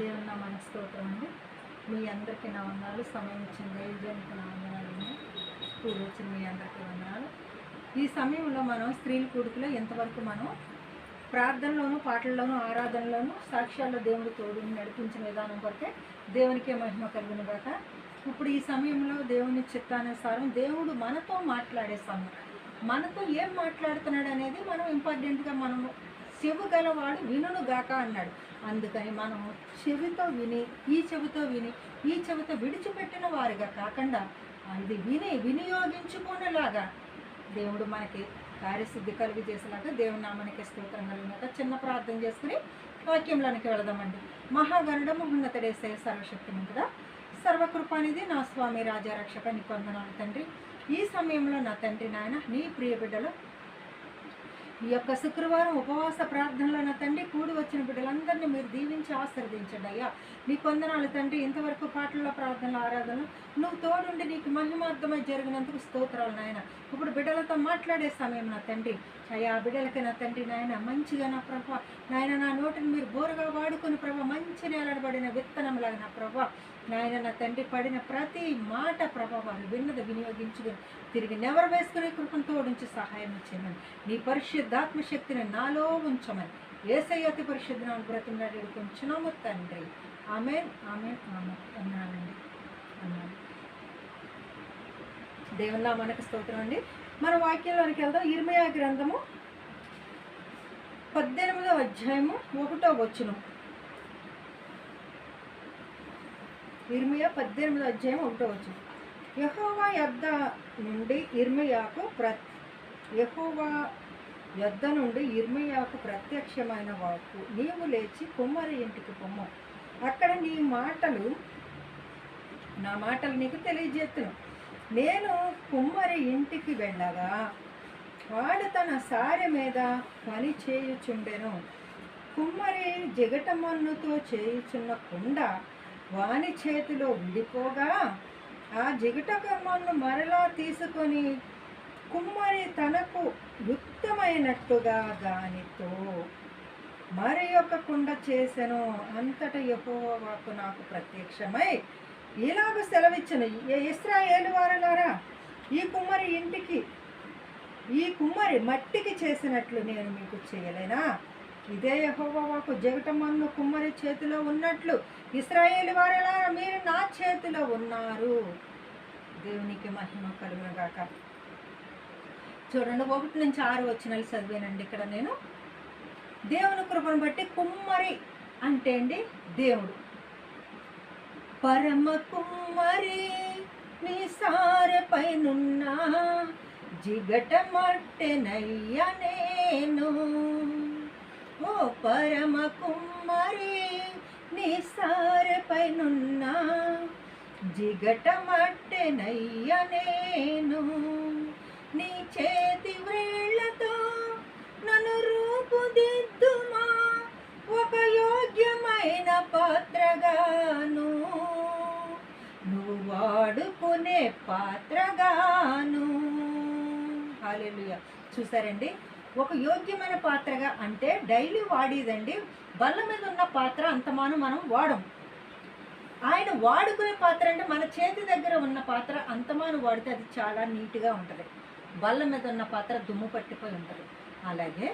దేవుని నా మనసు స్తోత్రం అండి మీ అందరికీ నా వందనాలు. సమయం ఇచ్చిన దైవజానికి నా వందనాలు స్కూల్ వచ్చిన మీ అందరికీ వందనాలు. ఈ సమయంలో మనం స్త్రీల కూడుకులో ఎంతవరకు మనం ప్రార్థనలోను పాటల్లోనూ ఆరాధనలోను సాక్ష్యాల్లో దేవుడు తోడు నడిపించిన విధానం కొరకే దేవునికే మహిమ కలుగును గాక. ఇప్పుడు ఈ సమయంలో దేవుని చిత్తానుసారం దేవుడు మనతో మాట్లాడే సమయం. మనతో ఏం మాట్లాడుతున్నాడు అనేది మనం ఇంపార్టెంట్గా మనము చెవు గలవాడు వినును గాక అన్నాడు. అందుకని మనము చెవితో విని ఈ చెవితో విని ఈ చెవితో విడిచిపెట్టిన వారిగా కాకుండా ఇది విని వినియోగించుకునేలాగా దేవుడు మనకి కార్యసిద్ధి కలుగు చేసేలాగా దేవుని నామానికి స్తోత్రం కలిగినాక చిన్న ప్రార్థన చేసుకుని వాక్యంలోనికి వెళదామండి. మహాగరుడ మహోన్నతుడేసే సర్వశక్తిమంతుడా సర్వకృపానిది నా స్వామి రాజారక్షక నీ కొందనాలు తండ్రి. ఈ సమయంలో నా తండ్రి నాయన నీ ప్రియ బిడ్డలు ఈ యొక్క శుక్రవారం ఉపవాస ప్రార్థనలో నా తండ్రి కూడి వచ్చిన బిడ్డలందరినీ మీరు దీవించి ఆశీర్వదించండి అయ్యా. నీ కొందనాలు తండ్రి ఇంతవరకు పాటల ప్రార్థనలు ఆరాధనలు నువ్వు తోడుండి నీకు మహిమార్థమై జరిగినందుకు స్తోత్రాలు నాయన. ఇప్పుడు బిడ్డలతో మాట్లాడే సమయం నా తండ్రి. అయ్యా బిడ్డలకి నా తండ్రి నాయన మంచిగా నా ప్రభా. నాయన నా నోటిని మీరు బోరుగా వాడుకొని ప్రభా మంచి నేలడబడిన విత్తనంలాగా నా ప్రభా. నాయన నా తండ్రి పడిన ప్రతి మాట ప్రభా వారు విన్నది వినియోగించుకొని తిరిగి నెవరు వేసుకునే కృపను తోడించి సహాయం ఇచ్చేయమని నీ పరిశుద్ధాత్మ శక్తిని నాలో ఉంచమని. ఏసయ్యతి పరిశుద్ధనాలు బ్రతిమలాడి కొంచున్నాము తండ్రి. ఆమె ఆమె ఆమె అన్నానండి అన్నాను దేవుల్లా మనకు స్తోత్రం అండి. మన వాక్యంలోనికి వెళ్దాం. ఇర్మయా గ్రంథము పద్దెనిమిదవ అధ్యాయము ఒకటో వచ్చును ఇర్మియా పద్దెనిమిది అధ్యాయం ఒకటో వచ్చింది యహోవా యొద్ద నుండి ఇర్మియాకు ప్ర యహోవా యొద్ద నుండి ఇర్మియాకు ప్రత్యక్షమైన వాకు నీవు లేచి కుమ్మరి ఇంటికి పొమ్ము. అక్కడ నీ మాటలు నా మాటలు నీకు తెలియజేస్తును నేను కుమ్మరి ఇంటికి వెళ్ళగా వాడు తన సారె మీద పని చేయుచుండెను. కుమ్మరి జిగటమన్నుతో చేయుచున్న కుండ వాని చేతిలో విడిపోగా ఆ జిగటమన్ను మరలా తీసుకొని కుమ్మరి తనకు యుక్తమైనట్టుగా దానితో మరి ఒక కుండ చేసెను అంతట యెహోవాకు నాకు ప్రత్యక్షమై ఇలాగ సెలవిచ్చను. ఏ ఇస్రాయేలు వారలారా ఈ కుమ్మరి ఇంటికి ఈ కుమ్మరి మట్టికి చేసినట్లు నేను మీకు చేయలేనా? ఇదే యహోవాకు జగటమన్ను కుమ్మరి చేతిలో ఉన్నట్లు ఇస్రాయేల్ వారెలా మీరు నా చేతిలో ఉన్నారు. దేవునికి మహిమ కలుగునగాక. చూడండి ఒకటి నుంచి ఆరు వచ్చినాలు చదివానండి ఇక్కడ నేను. దేవుని కృపను బట్టి కుమ్మరి అంటే అండి దేవుడు. పరమ కుమ్మరి నీ సారెపైనున్న జిగట మట్టెనయ్య నేను. ఓ పరమ కుమ్మరి నీ సారెపైనున్న జిగట మట్టెనయ్య నేను. నీ చేతి వ్రేళ్ళతో నన్ను రూపుదిద్దుమా. ఒక యోగ్యమైన పాత్రగాను. నువ్వు వాడుకునే పాత్రగాను. హాలెలుయ చూసారండి? ఒక యోగ్యమైన పాత్రగా అంటే డైలీ వాడేదండి. బల్ల మీద ఉన్న పాత్ర అంతమాను మనం వాడము ఆయన వాడుకునే పాత్ర అంటే మన చేతి దగ్గర ఉన్న పాత్ర అంతమాను వాడితే అది చాలా నీట్గా ఉంటుంది. బల్ల మీద ఉన్న పాత్ర దుమ్ము పట్టిపోయి ఉంటుంది. అలాగే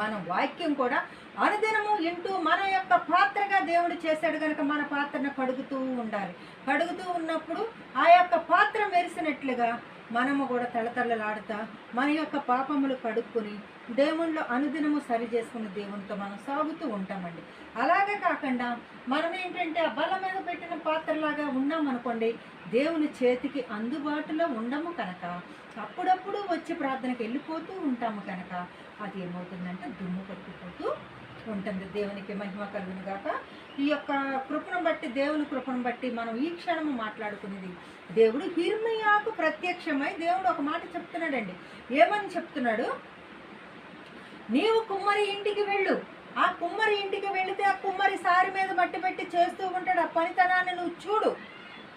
మన వాక్యం కూడా అనుదినము ఇంటూ మన యొక్క పాత్రగా దేవుడు చేశాడు కనుక మన పాత్రను కడుగుతూ ఉండాలి. కడుగుతూ ఉన్నప్పుడు ఆ యొక్క పాత్ర మెరిసినట్లుగా మనము కూడా తలతళ్ళలాడుతా మన యొక్క పాపములు కడుక్కొని దేవుళ్ళు అనుదినము సరి చేసుకుని దేవునితో మనం సాగుతూ ఉంటామండి. అలాగే కాకుండా మనం ఏంటంటే ఆ బల మీద పెట్టిన పాత్రలాగా ఉన్నామనుకోండి దేవుని చేతికి అందుబాటులో ఉండము కనుక అప్పుడప్పుడు వచ్చి ప్రార్థనకి వెళ్ళిపోతూ ఉంటాము కనుక అది ఏమవుతుందంటే దుమ్ము పట్టిపోతూ ఉంటుంది. దేవునికి మహిమ కలుగును గాక. ఈ యొక్క కృపను బట్టి దేవుని కృపను బట్టి మనం ఈ క్షణము మాట్లాడుకునేది దేవుడు హిర్మయాకు ప్రత్యక్షమై దేవుడు ఒక మాట చెప్తున్నాడండి. ఏమని చెప్తున్నాడు? నీవు కుమ్మరి ఇంటికి వెళ్ళు. ఆ కుమ్మరి ఇంటికి వెళితే ఆ కుమ్మరి సారి మీద మట్టి పెట్టి చేస్తూ ఉంటాడు. ఆ పనితనాన్ని నువ్వు చూడు.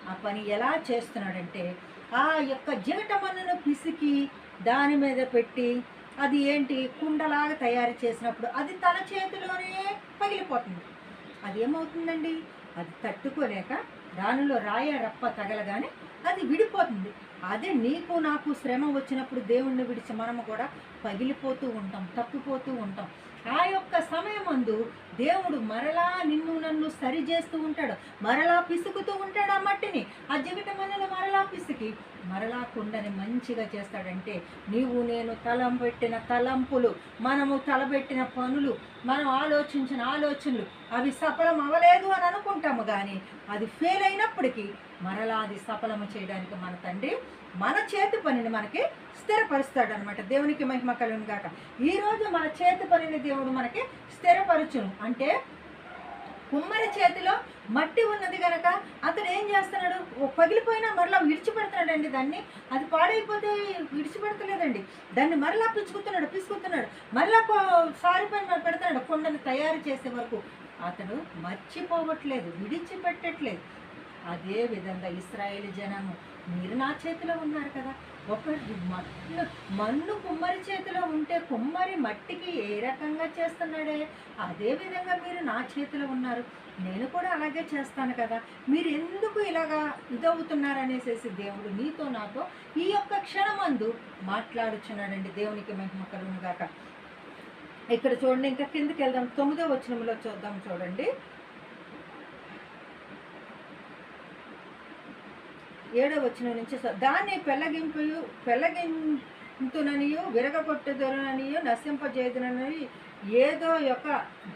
ఆ పని ఎలా చేస్తున్నాడంటే ఆ యొక్క జీవిటమన్నును పిసికి దాని మీద పెట్టి అది ఏంటి? కుండలాగా తయారు చేసినప్పుడు అది తన చేతిలోనే పగిలిపోతుంది. అది ఏమవుతుందండి అది తట్టుకోలేక దానిలో రాయ రప్ప తగలగానే అది విడిపోతుంది. అదే నీకు నాకు శ్రమ వచ్చినప్పుడు దేవుణ్ణి విడిచి మనము కూడా పగిలిపోతూ ఉంటాం తప్పిపోతూ ఉంటాం. ఆ యొక్క సమయమందు దేవుడు మరలా నిన్ను నన్ను సరి చేస్తూ ఉంటాడు. మరలా పిసుకుతూ ఉంటాడు ఆ మట్టిని. ఆ జిగట మనలో మరలా పిసికి మరలా కుండని మంచిగా చేస్తాడంటే నీవు నేను తలం పెట్టిన తలంపులు మనము తలబెట్టిన పనులు మనం ఆలోచించిన ఆలోచనలు అవి సఫలం అవ్వలేదు అని అనుకుంటాము కానీ అది ఫెయిల్ అయినప్పటికీ మరలా అది సఫలము చేయడానికి మన తండ్రి మన చేతి పనిని మనకి స్థిరపరుస్తాడు అనమాట దేవునికి మహిమ కలుగును గాక. ఈరోజు మన చేతి పనిని దేవుడు మనకి స్థిరపరచును. అంటే కుమ్మరి చేతిలో మట్టి ఉన్నది కనుక అతడు ఏం చేస్తున్నాడు? ఓ పగిలిపోయినా మరలా విడిచిపెడుతున్నాడండి దాన్ని. అది పాడైపోతే విడిచిపెడతలేదండి. దాన్ని మరలా పిచ్చుకుతున్నాడు పిసుకుతున్నాడు మరలా సారిపోయిన మరి పెడుతున్నాడు కొండను తయారు చేసే వరకు. అతడు మర్చిపోవట్లేదు విడిచిపెట్టట్లేదు. అదే విధంగా ఇస్రాయేల్ జనము మీరు నా చేతిలో ఉన్నారు కదా. ఒక మన్ను మన్ను కుమ్మరి చేతిలో ఉంటే కుమ్మరి మట్టికి ఏ రకంగా చేస్తున్నాడే? అదే విధంగా మీరు నా చేతిలో ఉన్నారు. నేను కూడా అలాగే చేస్తాను కదా. మీరు ఎందుకు ఇలాగా ఇదవుతున్నారు అనేసి దేవుడు నీతో నాతో ఈ యొక్క క్షణమందు మాట్లాడుచున్నాడండి దేవునికి మహిమ కలుగును ఇక్కడ చూడండి ఇంకా కిందకి వెళ్దాం. తొమ్మిదో వచనంలో చూద్దాం చూడండి. ఏడో వచ్చిన నుంచి దాన్ని పెళ్ళగింపు పెళ్ళగింతుననియు విరగకొట్టుదననియు నశింపజేదునని ఏదో యొక్క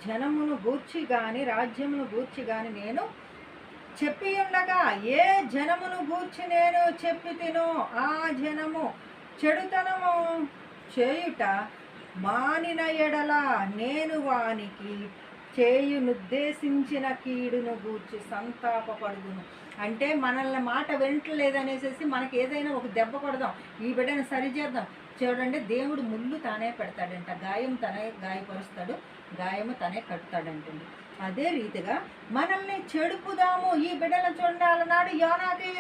జనమును గూర్చి కానీ రాజ్యమును గూర్చి కానీ నేను చెప్పి ఉండగా ఏ జనమును గూర్చి నేను చెప్పి తినో ఆ జనము చెడుతనము చేయుట మానిన ఎడల నేను వానికి చేయునుద్దేశించిన కీడును గూర్చి సంతాపపడుదును. అంటే మనల్ని మాట వింటలేదనేసి మనకి ఏదైనా ఒక దెబ్బ కొడదాం ఈ బిడ్డను సరిచేద్దాం చూడండి దేవుడు ముళ్ళు తానే పెడతాడంట గాయం తనే గాయపరుస్తాడు గాయము తనే కట్టుతాడంటండి. అదే రీతిగా మనల్ని చెడుపుదాము ఈ బిడ్డను చూడాలన్నాడు యోనాది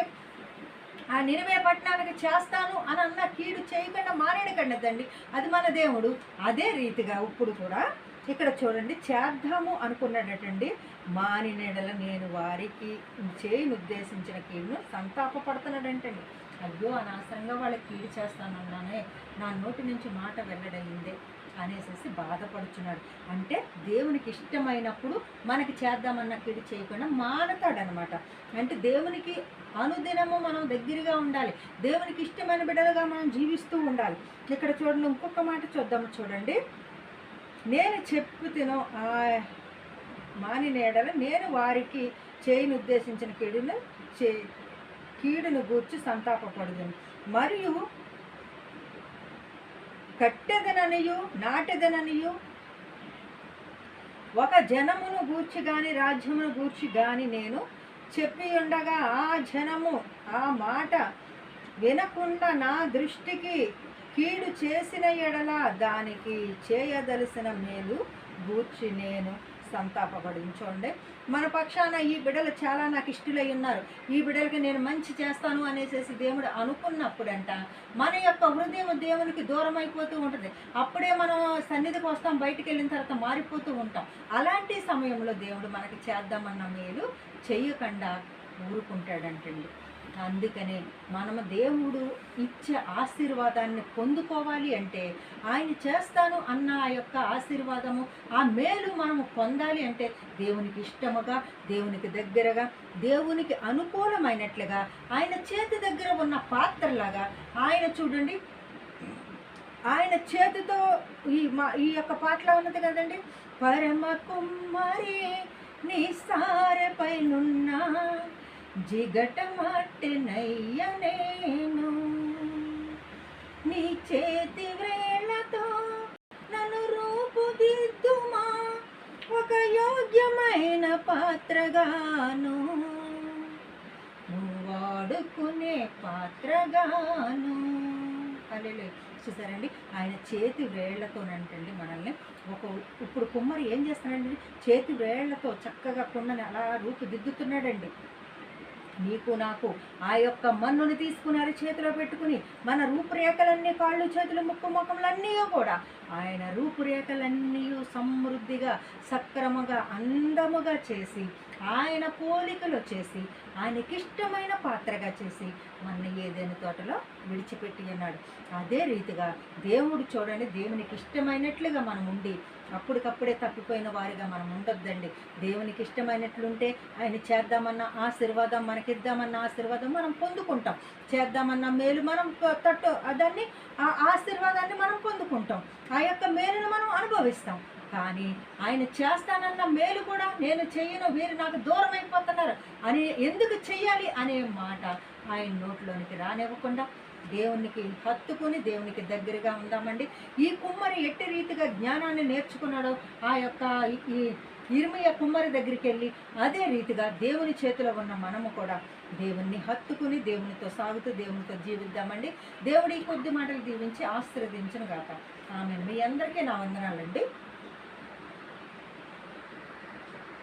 ఆ నినివే పట్టణానికి చేస్తాను అని అన్న కీడు చేయకుండా మానేడకండదండి అది మన దేవుడు. అదే రీతిగా ఇప్పుడు కూడా ఇక్కడ చూడండి చేద్దాము అనుకున్నాడటండి మానినెడల నేను వారికి చేయను ఉద్దేశించిన కీడును సంతాపపడుతున్నాడంటండి. అయ్యో అనవసరంగా వాళ్ళకి కీడు చేస్తానన్నానే నా నోటి నుంచి మాట వెళ్ళడయిందే అనేసి బాధపడుచున్నాడు. అంటే దేవునికి ఇష్టమైనప్పుడు మనకి చేద్దామన్న కీడు చేయకుండా మానతాడనమాట. అంటే దేవునికి అనుదినము మనం దగ్గరగా ఉండాలి. దేవునికి ఇష్టమైన బిడ్డలుగా మనం జీవిస్తూ ఉండాలి. ఇక్కడ చూడండి ఇంకొక మాట చూద్దాము చూడండి. నేను చెప్పు తిను మాని నేడల నేను వారికి చేయిని ఉద్దేశించిన కీడును చే కీడును గూర్చి సంతాపపడుదును. మరియు కట్టెదననియు నాటెదననియు ఒక జనమును గూర్చి గాని రాజ్యమును గూర్చి గాని నేను చెప్పి ఉండగా ఆ జనము ఆ మాట వినకుండా నా దృష్టికి కీడు చేసిన ఎడల దానికి చేయదలసిన మేలు గూర్చి నేను సంతాపపడించండి. మన పక్షాన ఈ బిడ్డలు చాలా నాకు ఇష్టలై ఉన్నారు. ఈ బిడ్డలకి నేను మంచి చేస్తాను అనేసి దేవుడు అనుకున్నప్పుడంట మన యొక్క హృదయం దేవునికి దూరం అయిపోతూ ఉంటుంది. అప్పుడే మనం సన్నిధికి వస్తాం బయటికి వెళ్ళిన తర్వాత మారిపోతూ ఉంటాం. అలాంటి సమయంలో దేవుడు మనకి చేద్దామన్న మేలు చేయకుండా ఊరుకుంటాడంటండి. అందుకనే మనము దేవుడు ఇచ్చే ఆశీర్వాదాన్ని పొందుకోవాలి అంటే ఆయన చేస్తాను అన్న ఆ యొక్క ఆశీర్వాదము ఆ మేలు మనము పొందాలి అంటే దేవునికి ఇష్టముగా దేవునికి దగ్గరగా దేవునికి అనుకూలమైనట్లుగా ఆయన చేతి దగ్గర ఉన్న పాత్రలాగా ఆయన చూడండి ఆయన చేతితో ఈ మా ఈ యొక్క పాటలో ఉన్నది కదండి పరమ కుమ్మరి నీ సారెపైనున్నా జిగట నేను. నీ చేతి వేళ్ళతో నన్ను రూపుదిద్దుమా? ఒక యోగ్యమైన పాత్రగాను. నువ్వు వాడుకునే పాత్రగాను. అల్లెలు చూసారండి? ఆయన చేతి వేళ్ళతోనంటండి మనల్ని. ఒక ఇప్పుడు కుమ్మరి ఏం చేస్తున్నాడండి? చేతి వేళ్ళతో చక్కగా కుండని అలా రూపుదిద్దుతున్నాడండి. నీకు నాకు ఆ యొక్క మన్నుని తీసుకుని అరి చేతిలో పెట్టుకుని మన రూపురేఖలన్నీ కాళ్ళు చేతులు ముక్కు ముఖములన్నీ కూడా ఆయన రూపురేఖలన్నీ సమృద్ధిగా సక్రమంగా అందముగా చేసి ఆయన పోలికలో చేసి ఆయనకి ఇష్టమైన పాత్రగా చేసి మన ఏదైనా తోటలో విడిచిపెట్టి అన్నాడు. అదే రీతిగా దేవుడు చూడండి దేవునికి ఇష్టమైనట్లుగా మనం ఉండి అప్పటికప్పుడే తప్పిపోయిన వారిగా మనం ఉండొద్దండి. దేవునికి ఇష్టమైనట్లుంటే ఆయన చేద్దామన్న ఆశీర్వాదం మనకిద్దామన్న ఆశీర్వాదం మనం పొందుకుంటాం. చేద్దామన్న మేలు మనం తట్టు దాన్ని ఆ ఆశీర్వాదాన్ని మనం పొందుకుంటాం. ఆ యొక్క మేలును మనం అనుభవిస్తాం. కానీ ఆయన చేస్తానన్న మేలు కూడా నేను చెయ్యను వీరు నాకు దూరం అయిపోతున్నారు అని ఎందుకు చెయ్యాలి అనే మాట ఆయన నోట్లోనికి రానివ్వకుండా దేవునికి హత్తుకుని దేవునికి దగ్గరగా ఉందామండి. ఈ కుమ్మరి ఎట్టి రీతిగా జ్ఞానాన్ని నేర్చుకున్నాడో ఆ యొక్క ఈ- ఇరుమయ కుమ్మరి దగ్గరికి వెళ్ళి అదే రీతిగా దేవుని చేతిలో ఉన్న మనము కూడా దేవుణ్ణి హత్తుకుని దేవునితో సాగుతూ దేవునితో జీవిద్దామండి. దేవుడి కొద్ది మాటలు దీవించి ఆశీర్వదించను గాక ఆమె మీ అందరికీ నా వందనాలండి.